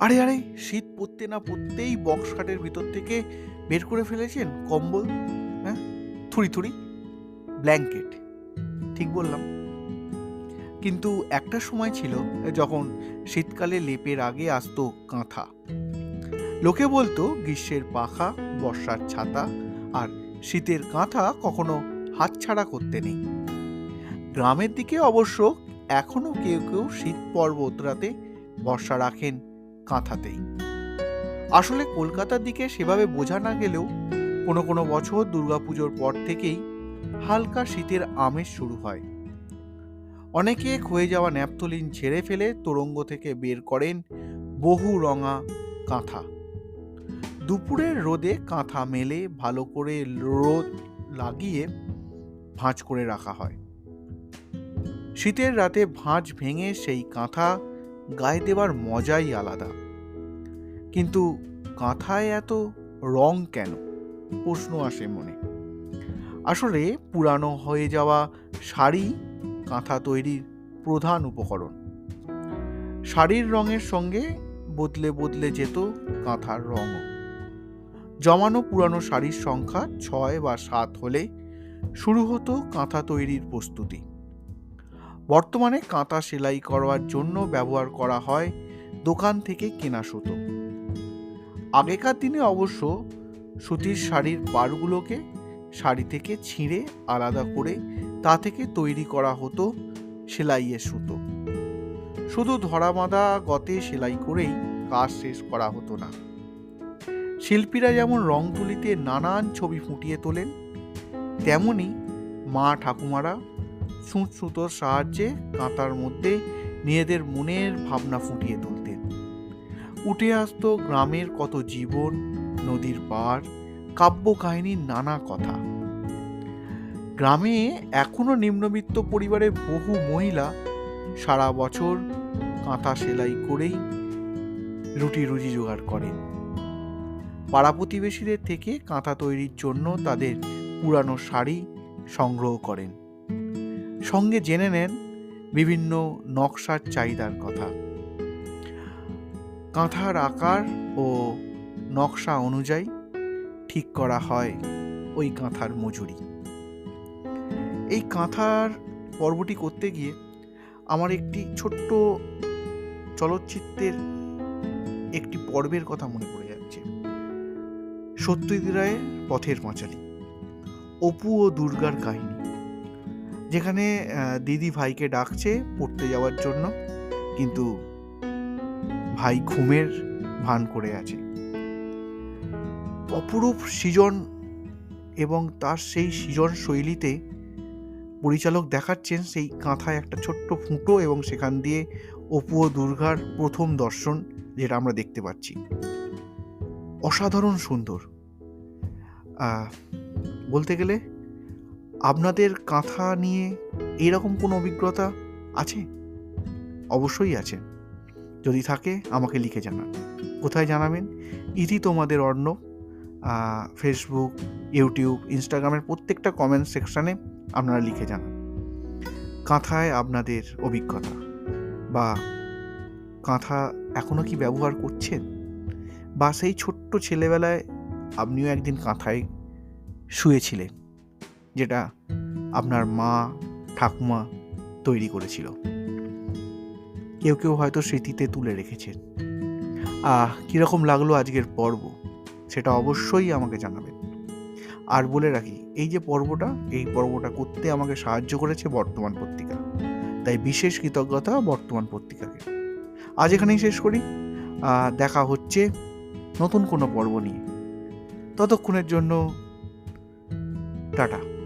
আরে আরে, শীত পড়তে না পড়তেই বক্স খাটের ভিতর থেকে বের করে ফেলেছেন কম্বল হ্যাঁ? থুড়ি থুড়ি ব্ল্যাঙ্কেট ঠিক বললাম। কিন্তু একটা সময় ছিল যখন শীতকালে লেপের আগে আসতো কাঁথা। লোকে বলতো গ্রীষ্মের পাখা, বর্ষার ছাতা, আর শীতের কাঁথা কখনো হাতছাড়া করতে নেই। গ্রামের দিকে অবশ্য এখনও কেউ কেউ শীত পর্বত রাতে বর্ষা রাখেন কাঁথাতেই। আসলে কলকাতার দিকে সেভাবে বোঝা না গেলেও কোনো কোনো বছর দুর্গাপুজোর পর থেকেই হালকা শীতের আমেজ শুরু হয়। অনেকে ক্ষয়ে যাওয়া ন্যাপথলিন ছেড়ে ফেলে তোরঙ্গ থেকে বের করেন বহু রঙা কাঁথা। দুপুরের রোদে কাঁথা মেলে ভালো করে রোদ লাগিয়ে ভাঁজ করে রাখা হয়। শীতের রাতে ভাঁজ ভেঙে সেই কাঁথা গায়ে দেওয়ার মজাই আলাদা। কিন্তু কাঁথায় এত রং কেন? প্রশ্ন আসে মনে। আসলে পুরানো হয়ে যাওয়া শাড়ি কাঁথা তৈরির প্রধান উপকরণ। শাড়ির রঙের সঙ্গে বদলে বদলে যেত কাঁথার রঙও। জমানো পুরানো শাড়ির সংখ্যা ছয় বা সাত হলে শুরু হতো কাঁথা তৈরির প্রস্তুতি। বর্তমানে কাঁথা সেলাই করার জন্য ব্যবহার করা হয় দোকান থেকে কেনা সুতো। আগেকার দিনে অবশ্য সুতির শাড়ির পাড়গুলোকে শাড়ি থেকে ছিঁড়ে আলাদা করে তা থেকে তৈরি করা হতো সেলাইয়ের সুতো। শুধু ধরা বাঁধা গতে সেলাই করেই কাজ শেষ করা হতো না। শিল্পীরা যেমন রং তুলিতে নানান ছবি ফুটিয়ে তোলেন, তেমনি মা ঠাকুমারা সুঁচ সুতোর সাহায্যে কাঁথার মধ্যে নিজেদের মনের ভাবনা ফুটিয়ে তুলতেন। উঠে আসতো গ্রামের কত জীবন, নদীর পাড় কাব্য কাহিনীর নানা কথা। গ্রামে এখনও নিম্নবিত্ত পরিবারের বহু মহিলা সারা বছর কাঁথা সেলাই করেই রুটি রুজি জোগাড় করেন। পাড়া প্রতিবেশীদের থেকে কাঁথা তৈরির জন্য তাদের পুরানো শাড়ি সংগ্রহ করেন। সঙ্গে জেনে নেন বিভিন্ন নকশার চাহিদার কথা। কাঁথার আকার ও নকশা অনুযায়ী ঠিক করা হয় ওই কাঁথার মজুরি। এই কাঁথার পর্বটি করতে গিয়ে আমার একটি ছোট্ট চলচ্চিত্রের একটি পর্বের কথা মনে পড়ে যাচ্ছে। সত্যজিৎ রায়ের পথের পাঁচালী, অপু ও দুর্গার কাহিনী, যেখানে দিদি ভাইকে ডাকছে পড়তে যাওয়ার জন্য, কিন্তু ভাই ঘুমের ভান করে আছে। অপরূপ সৃজন এবং তার সেই সৃজন শৈলীতে পরিচালক দেখাচ্ছেন সেই কাঁথায় একটা ছোট্ট ফুটো এবং সেখান দিয়ে অপু ও দুর্গার প্রথম দর্শন যেটা আমরা দেখতে পাচ্ছি। অসাধারণ সুন্দর। বলতে গেলে আপনাদের কাঁথা নিয়ে এরকম কোনো অভিজ্ঞতা আছে? অবশ্যই আছে। যদি থাকে, আমাকে লিখে জানান। কোথায় জানাবেন? ইতি তোমাদের অর্ণ ফেসবুক ইউটিউব ইনস্টাগ্রামের প্রত্যেকটা কমেন্ট সেকশানে আপনারা লিখে জানান। কাঁথায় আপনাদের অভিজ্ঞতা বা কাঁথা এখনও কি ব্যবহার করছেন? বা সেই ছোট্ট ছেলেবেলায় আপনিও একদিন কাঁথায় শুয়েছিলেন, যেটা আপনার মা, ঠাকুমা তৈরি করেছিল। কেউ কেউ হয়তো স্মৃতিতে তুলে রেখেছেন। আহ, কীরকম লাগল আজকের পর্ব? সেটা অবশ্যই আমাকে জানাবেন। আর বলে রাখি, এই যে পর্বটা, এই পর্বটা করতে আমাকে সাহায্য করেছে বর্তমান পত্রিকা। তাই বিশেষ কৃতজ্ঞতা বর্তমান পত্রিকাকে। আজ এখানেই শেষ করি। দেখা হচ্ছে নতুন কোনো পর্ব নিয়ে। ততক্ষণের জন্য টাটা।